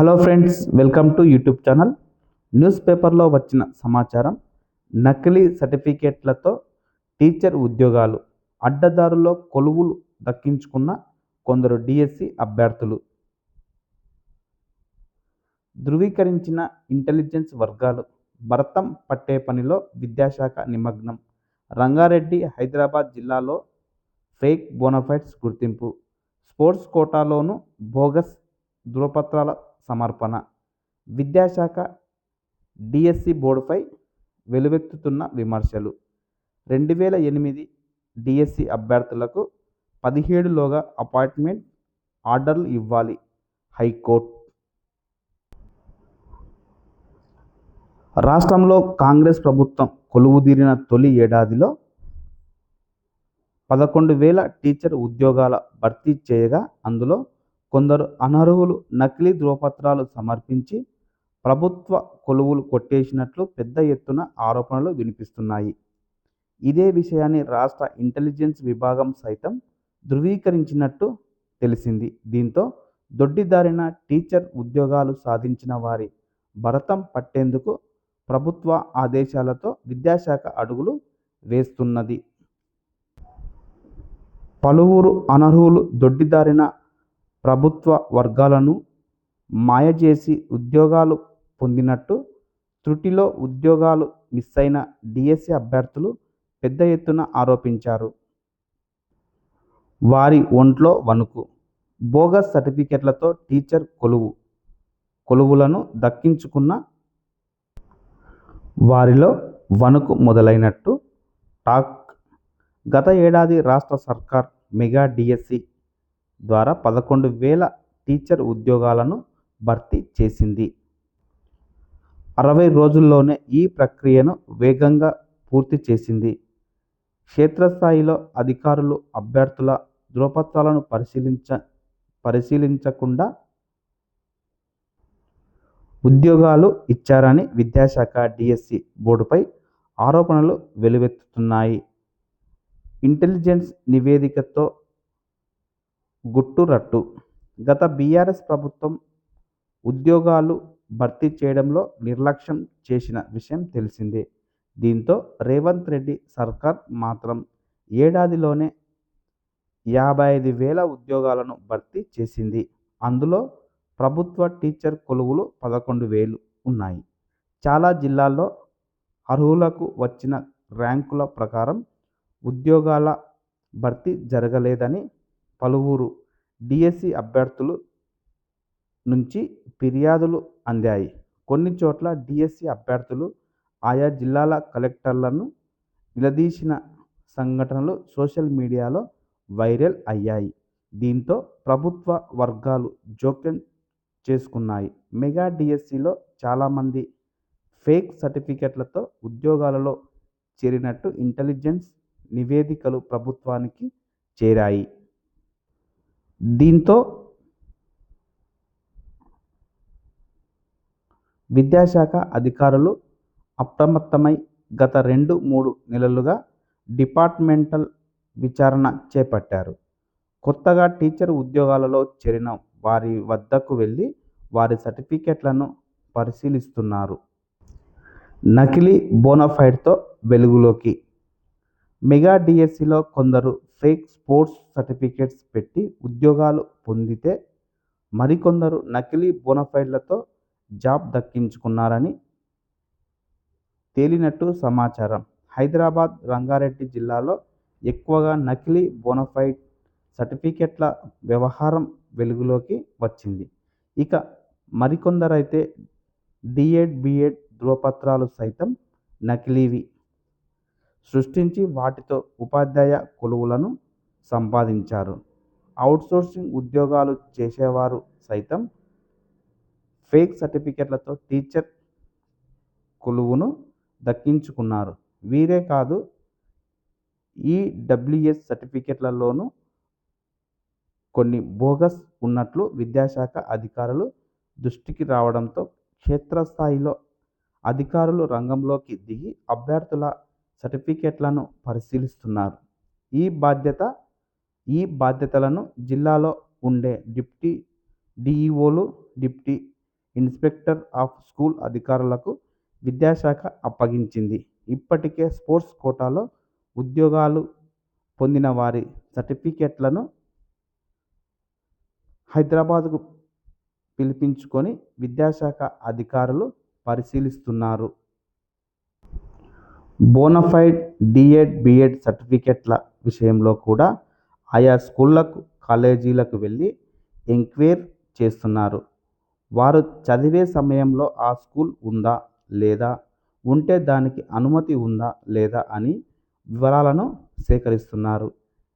Hello friends welcome to YouTube channel. News పేపర్లో వచ్చిన సమాచారం నకిలీ సర్టిఫికేట్లతో టీచర్ ఉద్యోగాలు అడ్డదారులో కొలువులు దక్కించుకున్న కొందరు డిఎస్సి అభ్యర్థులు. ధృవీకరించిన ఇంటెలిజెన్స్ వర్గాలు భరతం పట్టే పనిలో విద్యాశాఖ నిమగ్నం రంగారెడ్డి హైదరాబాద్ జిల్లాలో ఫేక్ బోనఫైడ్స్ గుర్తింపు స్పోర్ట్స్ కోటాలోనూ బోగస్ ధృవపత్రాల సమర్పణ. విద్యాశాఖ డిఎస్సి బోర్డుపై వెలువెత్తుతున్న విమర్శలు. రెండు వేల ఎనిమిది డిఎస్సి అభ్యర్థులకు పదిహేడులోగా అపాయింట్మెంట్ ఆర్డర్లు ఇవ్వాలి హైకోర్టు. రాష్ట్రంలో కాంగ్రెస్ ప్రభుత్వం కొలువుదీరిన తొలి ఏడాదిలో పదకొండు వేల టీచర్ ఉద్యోగాల భర్తీ చేయగా అందులో కొందరు అనర్హులు నకిలీ ధృవపత్రాలు సమర్పించి ప్రభుత్వ కొలువులు కొట్టేసినట్లు పెద్ద ఎత్తున ఆరోపణలు వినిపిస్తున్నాయి. ఇదే విషయాన్ని రాష్ట్ర ఇంటెలిజెన్స్ విభాగం సైతం ధృవీకరించినట్టు తెలిసింది. దీంతో దొడ్డిదారిన టీచర్ ఉద్యోగాలు సాధించిన వారి భరతం పట్టేందుకు ప్రభుత్వ ఆదేశాలతో విద్యాశాఖ అడుగులు వేస్తున్నది. పలువురు అనర్హులు దొడ్డిదారిన ప్రభుత్వ వర్గాలను మాయచేసి ఉద్యోగాలు పొందినట్టు త్రుటిలో ఉద్యోగాలు మిస్ అయిన డిఎస్సి అభ్యర్థులు పెద్ద ఎత్తున ఆరోపించారు. వారి ఒంట్లో వణుకు. బోగస్ సర్టిఫికెట్లతో టీచర్ కొలువు. కొలువులను దక్కించుకున్న వారిలో వణుకు మొదలైనట్టు టాక్. గత ఏడాది రాష్ట్ర సర్కార్ మెగా డిఎస్సి ద్వారా పదకొండు వేల టీచర్ ఉద్యోగాలను భర్తీ చేసింది. అరవై రోజుల్లోనే ఈ ప్రక్రియను వేగంగా పూర్తి చేసింది. క్షేత్రస్థాయిలో అధికారులు అభ్యర్థుల ధృవపత్రాలను పరిశీలించ పరిశీలించకుండా ఉద్యోగాలు ఇచ్చారని విద్యాశాఖ డిఎస్సి బోర్డుపై ఆరోపణలు వెలువెత్తుతున్నాయి. ఇంటెలిజెన్స్ నివేదికతో గుట్టురట్టు గత బీఆర్ఎస్ ప్రభుత్వం ఉద్యోగాలు భర్తీ చేయడంలో నిర్లక్ష్యం చేసిన విషయం తెలిసిందే. దీంతో రేవంత్ రెడ్డి సర్కార్ మాత్రం ఏడాదిలోనే యాభై ఐదు వేల ఉద్యోగాలను భర్తీ చేసింది. అందులో ప్రభుత్వ టీచర్ కొలువులు పదకొండు వేలు ఉన్నాయి. చాలా జిల్లాల్లో అర్హులకు వచ్చిన ర్యాంకుల ప్రకారం ఉద్యోగాల భర్తీ జరగలేదని పలువురు డిఎస్సి అభ్యర్థులు నుంచి ఫిర్యాదులు అందాయి. కొన్ని చోట్ల డిఎస్సి అభ్యర్థులు ఆయా జిల్లాల కలెక్టర్లను నిలదీసిన సంఘటనలు సోషల్ మీడియాలో వైరల్ అయ్యాయి. దీంతో ప్రభుత్వ వర్గాలు జోక్యం చేసుకున్నాయి. మెగా డిఎస్సిలో చాలామంది ఫేక్ సర్టిఫికెట్లతో ఉద్యోగాలలో చేరినట్టు ఇంటెలిజెన్స్ నివేదికలు ప్రభుత్వానికి చేరాయి. దీంతో విద్యాశాఖ అధికారులు అప్రమత్తమై గత రెండు మూడు నెలలుగా డిపార్ట్మెంటల్ విచారణ చేపట్టారు. కొత్తగా టీచర్ ఉద్యోగాలలో చేరిన వారి వద్దకు వెళ్ళి వారి సర్టిఫికెట్లను పరిశీలిస్తున్నారు. నకిలీ బోనఫైడ్తో వెలుగులోకి. మెగా డిఎస్సిలో కొందరు ఫేక్ స్పోర్ట్స్ సర్టిఫికేట్స్ పెట్టి ఉద్యోగాలు పొందితే మరికొందరు నకిలీ బోనఫైడ్లతో జాబ్ దక్కించుకున్నారని తేలినట్టు సమాచారం. హైదరాబాద్ రంగారెడ్డి జిల్లాలో ఎక్కువగా నకిలీ బోనఫైడ్ సర్టిఫికెట్ల వ్యవహారం వెలుగులోకి వచ్చింది. ఇక మరికొందరైతే డిఎడ్ బిఎడ్ ధృవపత్రాలు సైతం నకిలీవి. సృష్టించి వాటితో ఉపాధ్యాయ కొలువులను సంపాదించారు. అవుట్సోర్సింగ్ ఉద్యోగాలు చేసేవారు సైతం ఫేక్ సర్టిఫికెట్లతో టీచర్ కొలువును దక్కించుకున్నారు. వీరే కాదు ఈ డబ్ల్యూఎస్ సర్టిఫికెట్లలోనూ కొన్ని బోగస్ ఉన్నట్లు విద్యాశాఖ అధికారులు దృష్టికి రావడంతో క్షేత్రస్థాయిలో అధికారులు రంగంలోకి దిగి అభ్యర్థుల సర్టిఫికెట్లను పరిశీలిస్తున్నారు ఈ బాధ్యత ఈ బాధ్యతలను జిల్లాలో ఉండే డిప్టీ డిఈఓలు డిప్టీ ఇన్స్పెక్టర్ ఆఫ్ స్కూల్ అధికారులకు విద్యాశాఖ అప్పగించింది. ఇప్పటికే స్పోర్ట్స్ కోటాలో ఉద్యోగాలు పొందిన వారి సర్టిఫికెట్లను హైదరాబాద్కు పిలిపించుకొని విద్యాశాఖ అధికారులు పరిశీలిస్తున్నారు. బోనఫైడ్ డిఎడ్, బిఎడ్ సర్టిఫికెట్ల విషయంలో కూడా ఆయా స్కూళ్ళకు కాలేజీలకు వెళ్ళి ఎంక్వైర్ చేస్తున్నారు. వారు చదివే సమయంలో ఆ స్కూల్ ఉందా? లేదా? ఉంటే దానికి అనుమతి ఉందా? లేదా? అని వివరాలను సేకరిస్తున్నారు.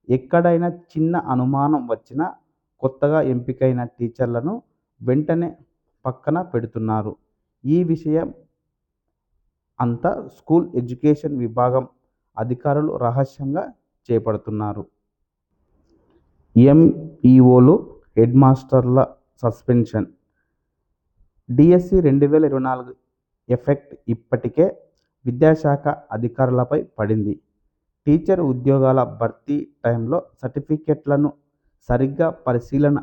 ఎక్కడైనా చిన్న అనుమానం వచ్చినా కొత్తగా ఎంపికైన టీచర్లను వెంటనే పక్కన పెడుతున్నారు. ఈ విషయం అంతా స్కూల్ ఎడ్యుకేషన్ విభాగం అధికారులు రహస్యంగా చేపడుతున్నారు. ఎంఇఓలు, హెడ్మాస్టర్ల సస్పెన్షన్ డిఎస్సి రెండు వేల ఇరవై నాలుగు ఎఫెక్ట్ ఇప్పటికే విద్యాశాఖ అధికారులపై పడింది. టీచర్ ఉద్యోగాల భర్తీ టైంలో సర్టిఫికెట్లను సరిగ్గా పరిశీలన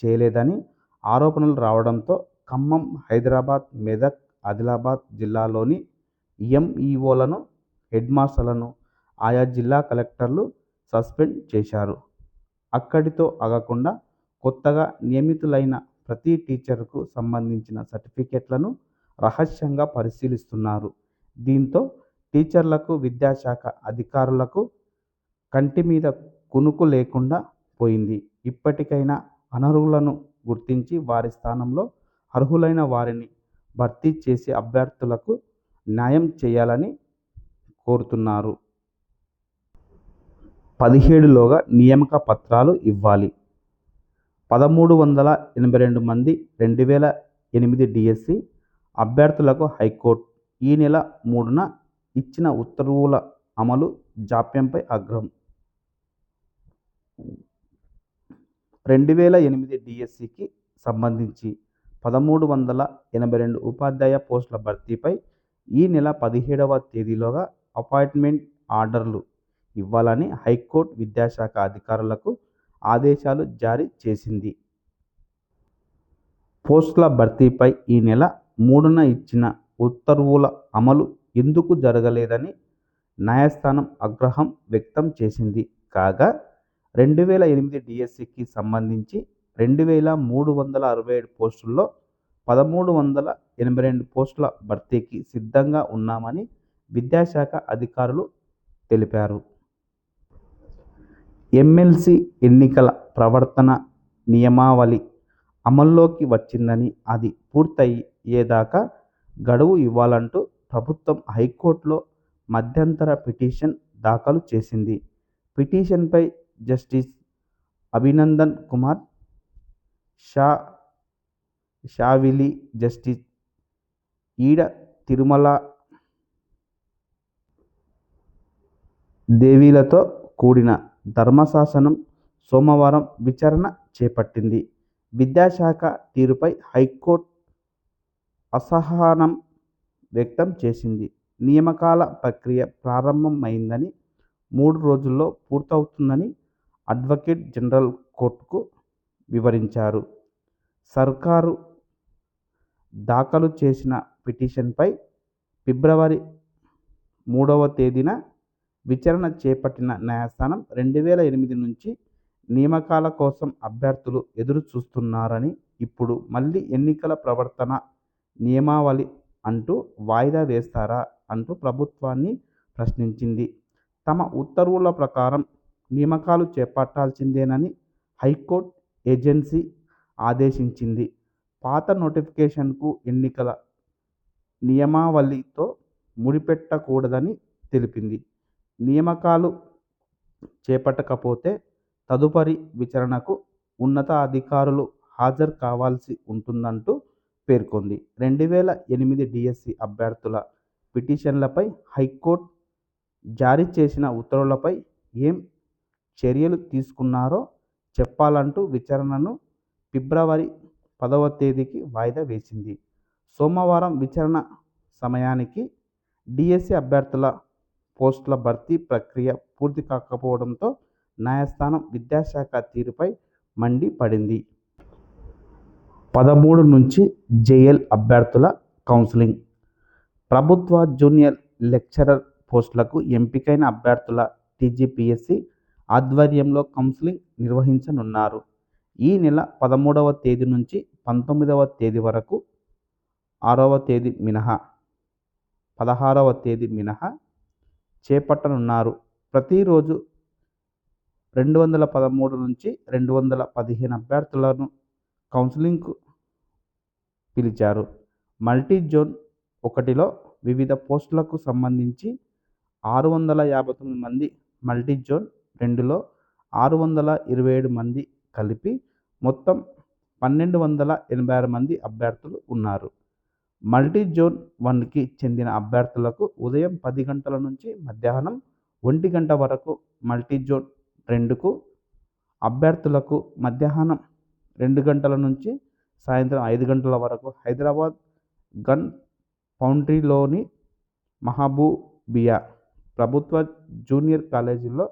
చేయలేదని ఆరోపణలు రావడంతో ఖమ్మం, హైదరాబాద్, మెదక్, ఆదిలాబాద్ జిల్లాలోని ఎంఈఓలను హెడ్ హెడ్మాస్టర్లను ఆయా జిల్లా కలెక్టర్లు సస్పెండ్ చేశారు. అక్కడితో ఆగకుండా కొత్తగా నియమితులైన ప్రతి టీచర్కు సంబంధించిన సర్టిఫికెట్లను రహస్యంగా పరిశీలిస్తున్నారు. దీంతో టీచర్లకు, విద్యాశాఖ అధికారులకు కంటి మీద కునుకు లేకుండా పోయింది. ఇప్పటికైనా అనర్హులను గుర్తించి వారి స్థానంలో అర్హులైన వారిని భర్తీ చేసి అభ్యర్థులకు న్యాయం చేయాలని కోరుతున్నారు. పదిహేడులోగా నియామక పత్రాలు ఇవ్వాలి. పదమూడు వందల ఎనభై రెండు మంది రెండు వేల ఎనిమిది డిఎస్సి అభ్యర్థులకు హైకోర్టు ఈ నెల మూడున ఇచ్చిన ఉత్తర్వుల అమలు జాప్యంపై ఆగ్రహం. రెండు వేల ఎనిమిది డిఎస్సికి సంబంధించి పదమూడు వందల ఎనభై రెండు ఉపాధ్యాయ పోస్టుల భర్తీపై ఈ నెల పదిహేడవ తేదీలోగా అపాయింట్మెంట్ ఆర్డర్లు ఇవ్వాలని హైకోర్టు విద్యాశాఖ అధికారులకు ఆదేశాలు జారీ చేసింది. పోస్టుల భర్తీపై ఈ నెల మూడున ఇచ్చిన ఉత్తర్వుల అమలు ఎందుకు జరగలేదని న్యాయస్థానం ఆగ్రహం వ్యక్తం చేసింది. కాగా రెండు వేల ఎనిమిది డిఎస్సికి సంబంధించి రెండు వేల మూడు వందల అరవై ఏడు పోస్టుల్లో పదమూడు వందల ఎనభై రెండు పోస్టుల భర్తీకి సిద్ధంగా ఉన్నామని విద్యాశాఖ అధికారులు తెలిపారు. ఎమ్మెల్సీ ఎన్నికల ప్రవర్తన నియమావళి అమల్లోకి వచ్చిందని, అది పూర్తయ్యేదాకా గడువు ఇవ్వాలంటూ ప్రభుత్వం హైకోర్టులో మధ్యంతర పిటిషన్ దాఖలు చేసింది. పిటిషన్పై జస్టిస్ అభినందన్ కుమార్ షా, షావిలి, జస్టిస్ ఈడ తిరుమల దేవీలతో కూడిన ధర్మశాసనం సోమవారం విచారణ చేపట్టింది. విద్యాశాఖ తీరుపై హైకోర్టు అసహనం వ్యక్తం చేసింది. నియామకాల ప్రక్రియ ప్రారంభమైందని, మూడు రోజుల్లో పూర్తవుతుందని అడ్వకేట్ జనరల్ కోర్టుకు వివరించారు. సర్కారు దాఖలు చేసిన పిటిషన్పై ఫిబ్రవరి మూడవ తేదీన విచారణ చేపట్టిన న్యాయస్థానం రెండు వేల ఎనిమిది నుంచి నియామకాల కోసం అభ్యర్థులు ఎదురు చూస్తున్నారని, ఇప్పుడు మళ్ళీ ఎన్నికల ప్రవర్తన నియమావళి అంటూ వాయిదా వేస్తారా అంటూ ప్రభుత్వాన్ని ప్రశ్నించింది. తమ ఉత్తర్వుల ప్రకారం నియామకాలు చేపట్టాల్సిందేనని హైకోర్టు ఏజెన్సీ ఆదేశించింది. పాత నోటిఫికేషన్కు ఎన్నికల నియమావళితో ముడిపెట్టకూడదని తెలిపింది. నియామకాలు చేపట్టకపోతే తదుపరి విచారణకు ఉన్నతాధికారులు హాజరు కావాల్సి ఉంటుందంటూ పేర్కొంది. రెండు వేల ఎనిమిది డిఎస్సి అభ్యర్థుల పిటిషన్లపై హైకోర్టు జారీ చేసిన ఉత్తర్వులపై ఏం చర్యలు తీసుకున్నారో చెప్పాలంటూ విచారణను ఫిబ్రవరి పదవ తేదీకి వాయిదా వేసింది. సోమవారం విచారణ సమయానికి డిఎస్సి అభ్యర్థుల పోస్టుల భర్తీ ప్రక్రియ పూర్తి కాకపోవడంతో న్యాయస్థానం విద్యాశాఖ తీరుపై మండి పడింది. పదమూడు నుంచి జేఎల్ అభ్యర్థుల కౌన్సిలింగ్ ప్రభుత్వ జూనియర్ లెక్చరర్ పోస్టులకు ఎంపికైన అభ్యర్థుల టీజీపీఎస్సీ ఆధ్వర్యంలో కౌన్సిలింగ్ నిర్వహించనున్నారు ఈ నెల పదమూడవ తేదీ నుంచి పంతొమ్మిదవ తేదీ వరకు ఆరవ తేదీ మినహా పదహారవ తేదీ మినహా చేపట్టనున్నారు. ప్రతిరోజు రెండు వందల పదమూడు నుంచి రెండు వందల పదిహేను అభ్యర్థులను కౌన్సిలింగ్కు పిలిచారు. మల్టీ జోన్ ఒకటిలో వివిధ పోస్టులకు సంబంధించి ఆరు వందల యాభై తొమ్మిది మంది మల్టీ జోన్ రెండులో ఆరు వందల ఇరవై ఏడు మంది కలిపి మొత్తం పన్నెండు వందల ఎనభై ఆరు మంది అభ్యర్థులు ఉన్నారు. మల్టీ జోన్ వన్కి చెందిన అభ్యర్థులకు ఉదయం పది గంటల నుంచి మధ్యాహ్నం ఒంటి గంట వరకు మల్టీ జోన్ రెండుకు అభ్యర్థులకు మధ్యాహ్నం రెండు గంటల నుంచి సాయంత్రం ఐదు గంటల వరకు హైదరాబాద్ గన్ ఫౌండ్రీలోని మహబూబియా ప్రభుత్వ జూనియర్ కాలేజీలో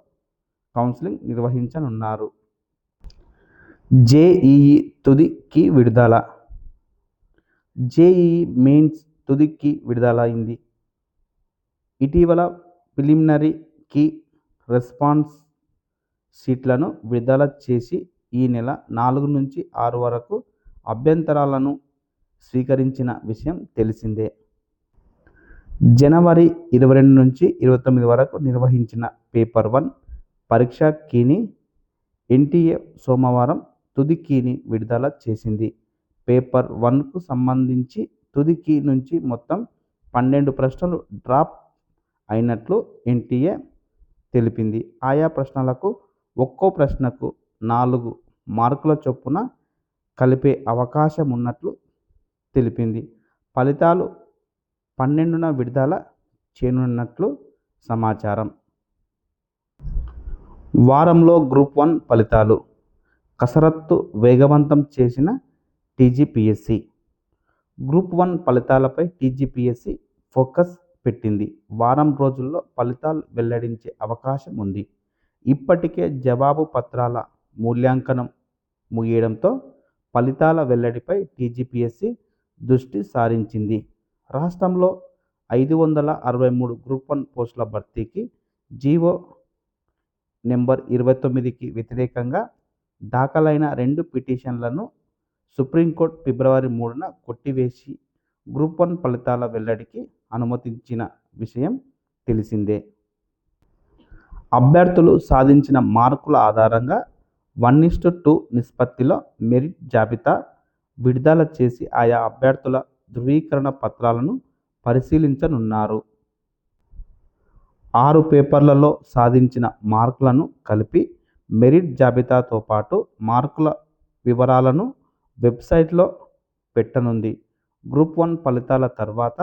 కౌన్సిలింగ్ నిర్వహించనున్నారు. జేఈఈ తుదికి విడుదల. జేఈఈ మెయిన్స్ తుదికి విడుదలైంది ఇటీవల ప్రిలిమినరీకి రెస్పాన్స్ షీట్లను విడుదల చేసి ఈ నెల నాలుగు నుంచి ఆరు వరకు అభ్యంతరాలను స్వీకరించిన విషయం తెలిసిందే. జనవరి ఇరవై రెండు నుంచి ఇరవై తొమ్మిది వరకు నిర్వహించిన పేపర్ వన్ పరీక్ష కీని ఎన్టీఏ సోమవారం తుది కీని విడుదల చేసింది. పేపర్ వన్కు సంబంధించి తుది కీ నుంచి మొత్తం పన్నెండు ప్రశ్నలు డ్రాప్ అయినట్లు ఎన్టీఏ తెలిపింది. ఆయా ప్రశ్నలకు ఒక్కో ప్రశ్నకు నాలుగు మార్కుల చొప్పున కలిపే అవకాశం ఉన్నట్లు తెలిపింది. ఫలితాలు పన్నెండున విడుదల చేయనున్నట్లు సమాచారం. వారంలో గ్రూప్ వన్ ఫలితాలు కసరత్తు వేగవంతం చేసిన టీజీపీఎస్సీ. గ్రూప్ వన్ ఫలితాలపై టీజీపీఎస్సీ ఫోకస్ పెట్టింది. వారం రోజుల్లో ఫలితాలు వెల్లడించే అవకాశం ఉంది. ఇప్పటికే జవాబు పత్రాల మూల్యాంకనం ముగియడంతో ఫలితాల వెల్లడిపై టీజీపీఎస్సీ దృష్టి సారించింది. రాష్ట్రంలో ఐదు వందల అరవై మూడు గ్రూప్ వన్ పోస్టుల భర్తీకి జీవో నెంబర్ ఇరవై తొమ్మిదికి వ్యతిరేకంగా దాఖలైన రెండు పిటిషన్లను సుప్రీంకోర్టు ఫిబ్రవరి మూడున కొట్టివేసి గ్రూప్ వన్ ఫలితాల వెల్లడికి అనుమతించిన విషయం తెలిసిందే. అభ్యర్థులు సాధించిన మార్కుల ఆధారంగా వన్ ఇస్టు టూ నిష్పత్తిలో మెరిట్ జాబితా విడుదల చేసి ఆయా అభ్యర్థుల ధృవీకరణ పత్రాలను పరిశీలించనున్నారు. ఆరు పేపర్లలో సాధించిన మార్కులను కలిపి మెరిట్ జాబితాతో పాటు మార్కుల వివరాలను వెబ్సైట్లో పెట్టనుంది. గ్రూప్ వన్ ఫలితాల తర్వాత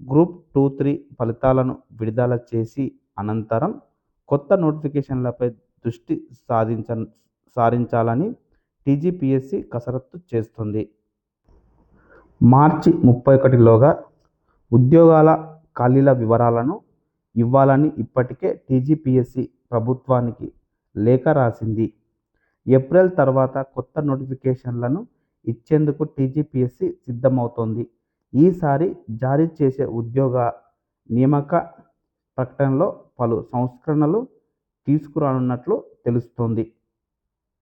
గ్రూప్ టూ త్రీ ఫలితాలను విడుదల చేసి అనంతరం కొత్త నోటిఫికేషన్లపై దృష్టి సాధించ సారించాలని టీజీపీఎస్సీ కసరత్తు చేస్తుంది. మార్చి ముప్పై ఒకటిలోగా ఉద్యోగాల ఖాళీల వివరాలను ఇవ్వాలని ఇప్పటికే టీజీపీఎస్సి ప్రభుత్వానికి లేఖ రాసింది. ఏప్రిల్ తర్వాత కొత్త నోటిఫికేషన్లను ఇచ్చేందుకు టీజీపీఎస్సీ సిద్ధమవుతోంది. ఈసారి జారీ చేసే ఉద్యోగ నియామక ప్రకటనలో పలు సంస్కరణలు తీసుకురానున్నట్లు తెలుస్తోంది.